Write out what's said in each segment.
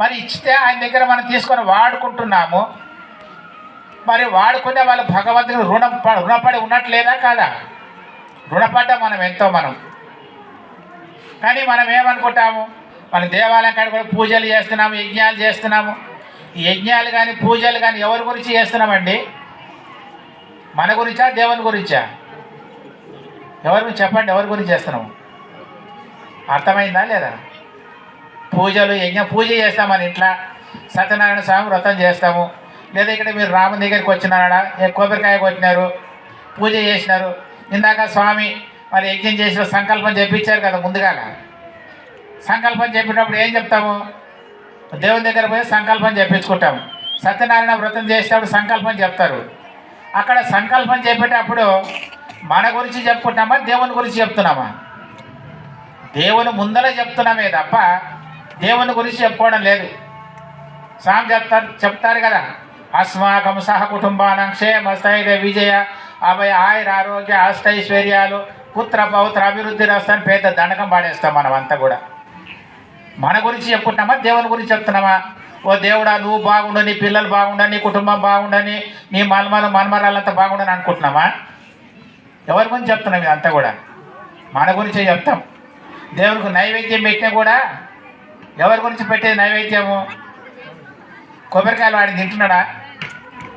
మరి ఇచ్చితే ఆయన దగ్గర మనం తీసుకొని వాడుకుంటున్నాము. మరి వాడుకునే వాళ్ళు భగవంతుని రుణం రుణపడి ఉన్నట్లేదా కాదా? రుణపడ్డా మనం ఎంతో మనం. కానీ మనం ఏమనుకుంటాము? మన దేవాలయం కాడ కూడా పూజలు చేస్తున్నాము యజ్ఞాలు చేస్తున్నాము. ఈ యజ్ఞాలు కానీ పూజలు కానీ ఎవరి గురించి చేస్తున్నామండి? మన గురించా దేవుని గురించా? ఎవరి గురించి చెప్పండి ఎవరి గురించి చేస్తున్నాము? అర్థమైందా లేదా? పూజలు యజ్ఞ పూజ చేస్తాం మన ఇంట్లో సత్యనారాయణ స్వామి వ్రతం చేస్తాము. లేదా ఇక్కడ మీరు రాముని దగ్గరికి వచ్చినారా? ఏ కొబ్బరికాయ కొట్టినారు? పూజ చేసినారు. ఇందాక స్వామి మరి యజ్ఞం చేసిన సంకల్పం చెప్పించారు కదా ముందుగా సంకల్పం చెప్పినప్పుడు ఏం చెప్తాము? దేవుని దగ్గర పోయి సంకల్పం చెప్పించుకుంటాము సత్యనారాయణ వ్రతం చేసేటప్పుడు సంకల్పం చెప్తారు. అక్కడ సంకల్పం చెప్పేటప్పుడు మన గురించి చెప్పుకుంటామా దేవుని గురించి చెప్తున్నామా? దేవుని ముందర చెప్తున్నామే తప్ప దేవుని గురించి చెప్పుకోవడం లేదు. సాంగ్ చెప్తారు చెప్తారు కదా. అస్మాకం సహ కుటుంబానం క్షేమ స్థైర్య విజయ అభయ ఆయుర ఆరోగ్య అష్టైశ్వర్యాలు పుత్ర పౌత్ర అభివృద్ధి రాస్తాను పెద్ద దండకం పాడేస్తాం మనం అంతా కూడా. మన గురించి చెప్పుకుంటున్నామా? దేవుని గురించి చెప్తున్నామా? ఓ దేవుడా నువ్వు బాగుండు నీ పిల్లలు బాగుండని నీ కుటుంబం బాగుండని నీ మల్మలు మన్మరాలంతా బాగుండని అనుకుంటున్నామా? ఎవరి గురించి చెప్తున్నాం ఇదంతా కూడా? మన గురించే చెప్తాం. దేవునికి నైవేద్యం పెట్టినా కూడా ఎవరి గురించి పెట్టేది నైవేద్యము? కొబ్బరికాయలు వాడిని తింటున్నాడా?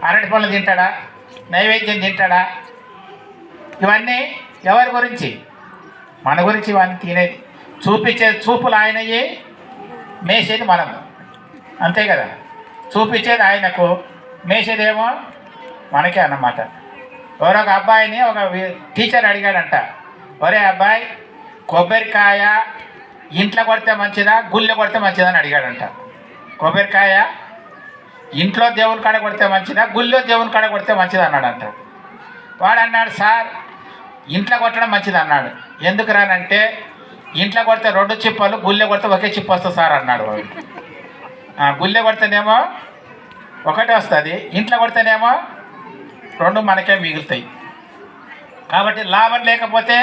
అరటి పళ్ళు తింటాడా? నైవేద్యం తింటాడా? ఇవన్నీ ఎవరి గురించి? మన గురించి ఇవన్నీ తినేది. చూపించే చూపులు ఆయనయ్యి మేసేది మనం అంతే కదా? చూపించేది ఆయనకు మేసేదేమో మనకే అన్నమాట. ఎవరో ఒక అబ్బాయిని ఒక టీచర్ అడిగాడంట. ఒరే అబ్బాయి కొబ్బరికాయ ఇంట్లో కొడితే మంచిదా గుళ్ళో కొడితే మంచిదా అని అడిగాడంట. కొబ్బరికాయ ఇంట్లో దేవుని కాడ కొడితే మంచిదా గుళ్ళో దేవుని కాడ కొడితే మంచిది అన్నాడంట. వాడు అన్నాడు సార్ ఇంట్లో కొట్టడం మంచిది అన్నాడు. ఎందుకు రానంటే ఇంట్లో కొడితే రెండు చిప్పలు గుళ్ళె కొడితే ఒకే చిప్ప వస్తుంది సార్ అన్నాడు వాడు. గుళ్ళె కొడితేనేమో ఒకటే వస్తుంది ఇంట్లో కొడితేనేమో రెండు మనకే మిగులుతాయి. కాబట్టి లాభం లేకపోతే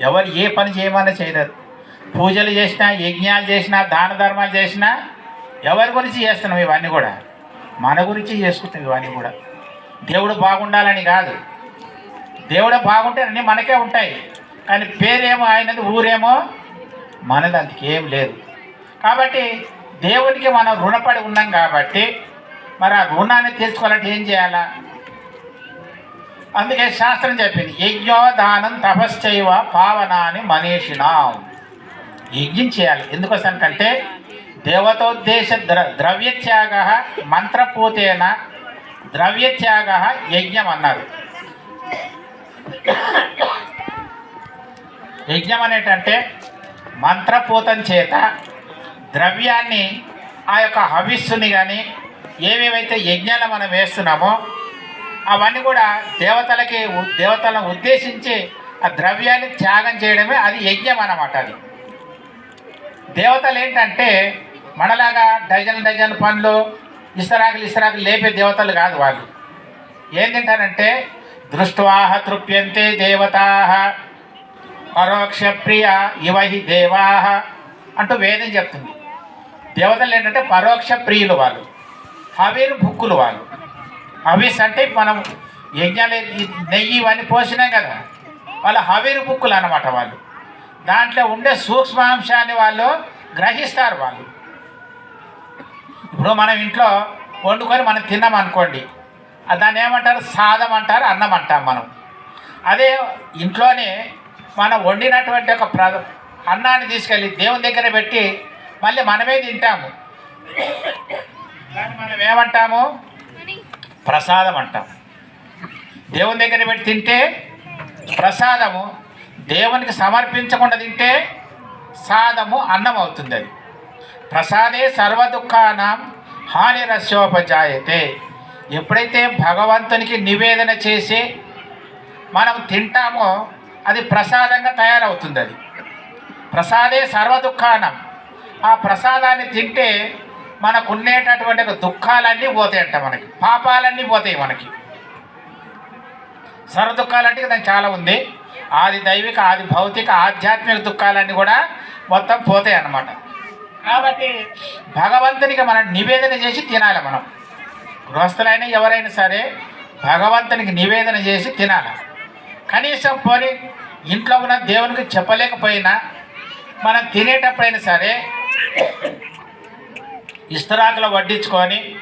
ఎవరు ఏ పని చేయమన్నా చేయలేదు పూజలు చేసినా యజ్ఞాలు చేసినా దాన ధర్మాలు చేసినా ఎవరి గురించి చేస్తున్నాం ఇవన్నీ కూడా? మన గురించి చేసుకుంటాం ఇవన్నీ కూడా. దేవుడు బాగుండాలని కాదు. దేవుడు బాగుంటే అన్నీ మనకే ఉంటాయి. కానీ పేరేమో ఆయనది ఊరేమో మనది అందుకేం లేదు. కాబట్టి దేవునికి మనం రుణపడి ఉన్నాం కాబట్టి మరి ఆ రుణాన్ని తీసుకోవాలంటే ఏం చేయాలా? అందుకే శాస్త్రం చెప్పింది యజ్ఞో దానం తపశ్చైవ పావనాన్ని మనీషినాం. యజ్ఞం చేయాలి? ఎందుకోసంకంటే దేవతోద్దేశ ద్ర ద్రవ్యత్యాగ మంత్రపూతేన ద్రవ్యత్యాగ యజ్ఞం అన్నారు. యజ్ఞం అనేటంటే మంత్రపూతం చేత ద్రవ్యాన్ని ఆ యొక్క హవిస్సుని కానీ ఏవేవైతే యజ్ఞాలు మనం వేస్తున్నామో అవన్నీ కూడా దేవతలకి దేవతలను ఉద్దేశించి ఆ ద్రవ్యాన్ని త్యాగం చేయడమే అది యజ్ఞం అన్నమాట అది. దేవతలు ఏంటంటే మనలాగా డజన్ డజన్ పనులు ఇసరాకులు ఇసరాకులు లేపే దేవతలు కాదు వాళ్ళు. ఏం తింటారంటే దృష్ట్వాహ తృప్యంతే దేవతా పరోక్ష ప్రియ ఇవహి దేవాహ అంటూ వేదం చెప్తుంది. దేవతలు ఏంటంటే పరోక్ష ప్రియులు వాళ్ళు హవీరు భుక్కులు వాళ్ళు. హవీస్ అంటే మనం యజ్ఞాలు నెయ్యి ఇవన్నీ పోసినాం కదా వాళ్ళ హవీరు బుక్కులు అన్నమాట వాళ్ళు. దాంట్లో ఉండే సూక్ష్మాంశాన్ని వాళ్ళు గ్రహిస్తారు వాళ్ళు. ఇప్పుడు మనం ఇంట్లో వండుకొని మనం తిన్నాం అనుకోండి దాన్ని ఏమంటారు? సాదం అంటారు అన్నం అంటాం మనం. అదే ఇంట్లోనే మనం వండినటువంటి ఒక ప్ర అన్నాన్ని తీసుకెళ్ళి దేవుని దగ్గర పెట్టి మళ్ళీ మనమే తింటాము. దాన్ని మనం ఏమంటాము? ప్రసాదం అంటాం. దేవుని దగ్గర పెట్టి తింటే ప్రసాదము దేవునికి సమర్పించకుండా తింటే సాదము అన్నం అవుతుంది అది. ప్రసాదే సర్వ దుఃఖానం హాని రస్యోపజాయతే. ఎప్పుడైతే భగవంతునికి నివేదన చేసి మనం తింటామో అది ప్రసాదంగా తయారవుతుంది అది. ప్రసాదే సర్వ దుఃఖానం ఆ ప్రసాదాన్ని తింటే మనకు ఉండేటటువంటి దుఃఖాలన్నీ పోతాయంట మనకి. పాపాలన్నీ పోతాయి మనకి. సర్వ దుఃఖాలంటే దానికి చాలా ఉంది. ఆది దైవిక ఆది భౌతిక ఆధ్యాత్మిక దుఃఖాలన్నీ కూడా మొత్తం పోతాయి అన్నమాట కాబట్టి భగవంతునికి మనం నివేదన చేసి తినాలి మనం. గృహస్థులైనా ఎవరైనా సరే భగవంతునికి నివేదన చేసి తినాలి. కనీసం పోని ఇంట్లో ఉన్న దేవునికి చెప్పలేకపోయినా మనం తినేటప్పుడైనా సరే ఇస్తరాకులు వడ్డించుకొని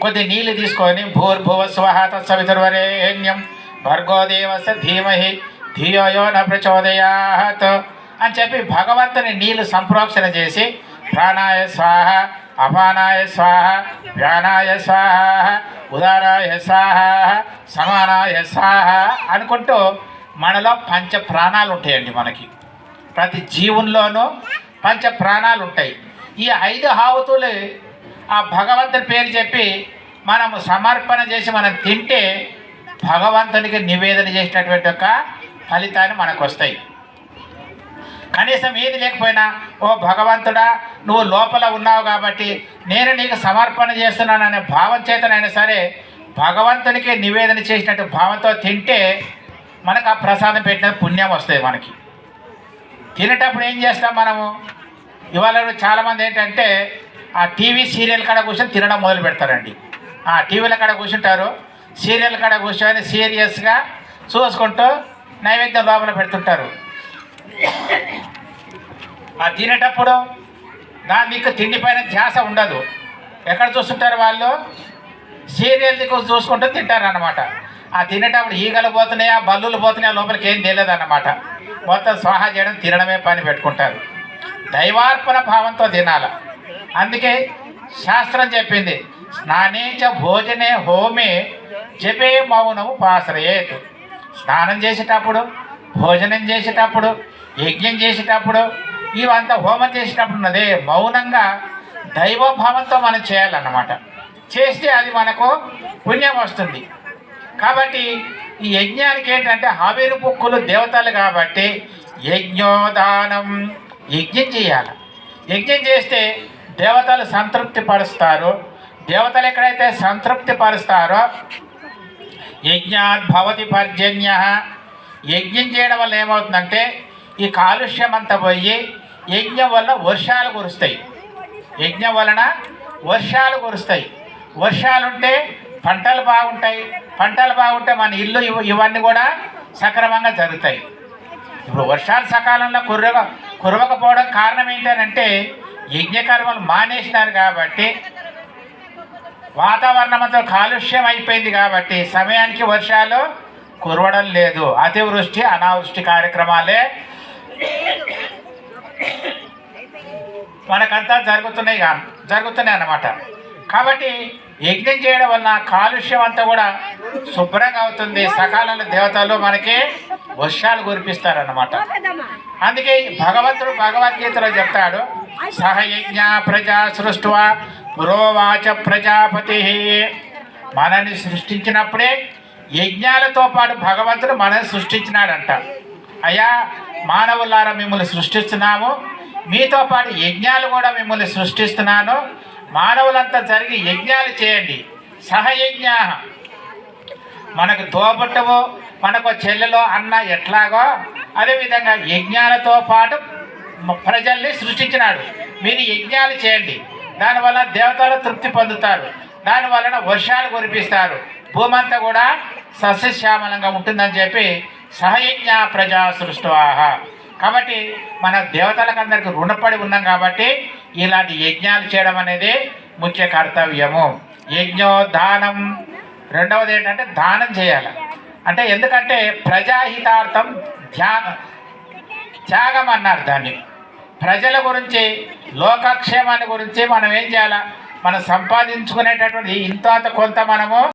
కొద్ది నీళ్ళు తీసుకొని భూర్భువ స్వహాత సవితుర్వరేణ్యం భర్గోదేవస ధీమహి ధియోయో న ప్రచోదయాత్ అని చెప్పి భగవంతుని నీళ్ళు సంప్రోక్షణ చేసి ప్రాణాయ స్వాహ అపానాయ స్వాహ వ్యానాయ స్వాహ ఉదారాయ స్వాహ సమానాయ స్వాహ అనుకుంటూ మనలో పంచ ప్రాణాలు ఉంటాయండి మనకి. ప్రతి జీవుల్లోనూ పంచ ప్రాణాలు ఉంటాయి. ఈ ఐదు హావతులు ఆ భగవంతుని పేరు చెప్పి మనము సమర్పణ చేసి మనం తింటే భగవంతునికి నివేదన చేసినటువంటి ఒక ఫలితాన్ని మనకు వస్తాయి కనీసం ఏది లేకపోయినా ఓ భగవంతుడా నువ్వు లోపల ఉన్నావు కాబట్టి నేను నీకు సమర్పణ చేస్తున్నాననే భావం చేతనైనా సరే భగవంతునికి నివేదన చేసినట్టు భావంతో తింటే మనకు ఆ ప్రసాదం పెట్టిన పుణ్యం వస్తుంది మనకి. తినేటప్పుడు ఏం చేస్తాం మనము? ఇవాళ చాలామంది ఏంటంటే ఆ టీవీ సీరియల్ కాడ కూర్చొని తినడం మొదలు పెడతారండి. ఆ టీవీల కాడ కూర్చుంటారు సీరియల్ కాడ కూర్చొని సీరియస్గా చూసుకుంటూ నైవేద్యం లోపల పెడుతుంటారు. ఆ తినేటప్పుడు దాని మీకు తిండి పైన ధ్యాస ఉండదు. ఎక్కడ చూస్తుంటారు వాళ్ళు? సీరియల్ దిక్కు చూసుకుంటూ తింటారు అనమాట ఆ తినేటప్పుడు ఈగలు పోతున్నాయా బల్లులు పోతున్నాయా లోపలికి ఏం తెలియదు అన్నమాట మొత్తం స్వాహ చేయడం తినడమే పని పెట్టుకుంటారు. దైవార్పణ భావంతో తినాల. అందుకే శాస్త్రం చెప్పింది స్నానేచ భోజనే హోమే జపే మౌనము పాశ్రయేత్. స్నానం చేసేటప్పుడు భోజనం చేసేటప్పుడు యజ్ఞం చేసేటప్పుడు ఇవంతా హోమం చేసేటప్పుడు ఉన్నదే. మౌనంగా దైవభావంతో మనం చేయాలన్నమాట. చేస్తే అది మనకు పుణ్యం వస్తుంది. కాబట్టి ఈ యజ్ఞానికి ఏంటంటే ఆవిరి బుక్కులు దేవతలు కాబట్టి యజ్ఞోదానం యజ్ఞం చేయాలి. యజ్ఞం చేస్తే దేవతలు సంతృప్తి పరుస్తారు దేవతలు ఎక్కడైతే సంతృప్తి పరుస్తారో యజ్ఞాద్భవతి పర్జన్య. యజ్ఞం చేయడం వల్ల ఏమవుతుందంటే ఈ కాలుష్యం అంతా పోయి యజ్ఞం వల్ల వర్షాలు కురుస్తాయి. యజ్ఞం వలన వర్షాలు కురుస్తాయి. వర్షాలుంటే పంటలు బాగుంటాయి. పంటలు బాగుంటే మన ఇల్లు ఇవన్నీ కూడా సక్రమంగా జరుగుతాయి. ఇప్పుడు వర్షాలు సకాలంలో కురవ కురవకపోవడం కారణం ఏంటంటే యజ్ఞకర్మలు మానేసినారు కాబట్టి వాతావరణం అంతా కాలుష్యం అయిపోయింది కాబట్టి సమయానికి వర్షాలు కురవడం లేదు. అతివృష్టి అనావృష్టి కార్యక్రమాలే మనకంతా జరుగుతున్నాయి కా జరుగుతున్నాయి అన్నమాట. కాబట్టి యజ్ఞం చేయడం వలన కాలుష్యం అంతా కూడా శుభ్రంగా అవుతుంది. సకాలంలో దేవతలు మనకి వర్షాలు కురిపిస్తారన్నమాట. అందుకే భగవంతుడు భగవద్గీతలో చెప్తాడు సహయజ్ఞ ప్రజా సృష్టువ పురోవాచ ప్రజాపతి. మనల్ని సృష్టించినప్పుడే యజ్ఞాలతో పాటు భగవంతుడు మనల్ని సృష్టించినాడంట. అయ్యా మానవులారా మిమ్మల్ని సృష్టిస్తున్నాము. మీతో పాటు యజ్ఞాలు కూడా మిమ్మల్ని సృష్టిస్తున్నాను. మానవులంతా జరిగి యజ్ఞాలు చేయండి. సహయజ్ఞ. మనకు తోబుట్టవు మనకు చెల్లెలో అన్న ఎట్లాగో అదేవిధంగా యజ్ఞాలతో పాటు ప్రజల్ని సృష్టించినాడు. మీరు యజ్ఞాలు చేయండి. దానివల్ల దేవతలు తృప్తి పొందుతారు. దాని వలన వర్షాలు కురిపిస్తారు. భూమంతా కూడా సస్యశ్యామలంగా ఉంటుందని చెప్పి సహయజ్ఞ ప్రజా సృష్టివాహ. కాబట్టి మన దేవతలకందరికీ అందరికి రుణపడి ఉన్నాం కాబట్టి ఇలాంటి యజ్ఞాలు చేయడం అనేది ముఖ్య కర్తవ్యము. యజ్ఞో దానం రెండవది ఏంటంటే దానం చేయాలి. అంటే ఎందుకంటే ప్రజాహితార్థం ధ్యానం త్యాగం అన్నారు దాన్ని. ప్రజల గురించి లోకక్షేమాన్ని గురించి మనం ఏం చేయాలా? మనం సంపాదించుకునేటటువంటి ఇంత కొంత మనము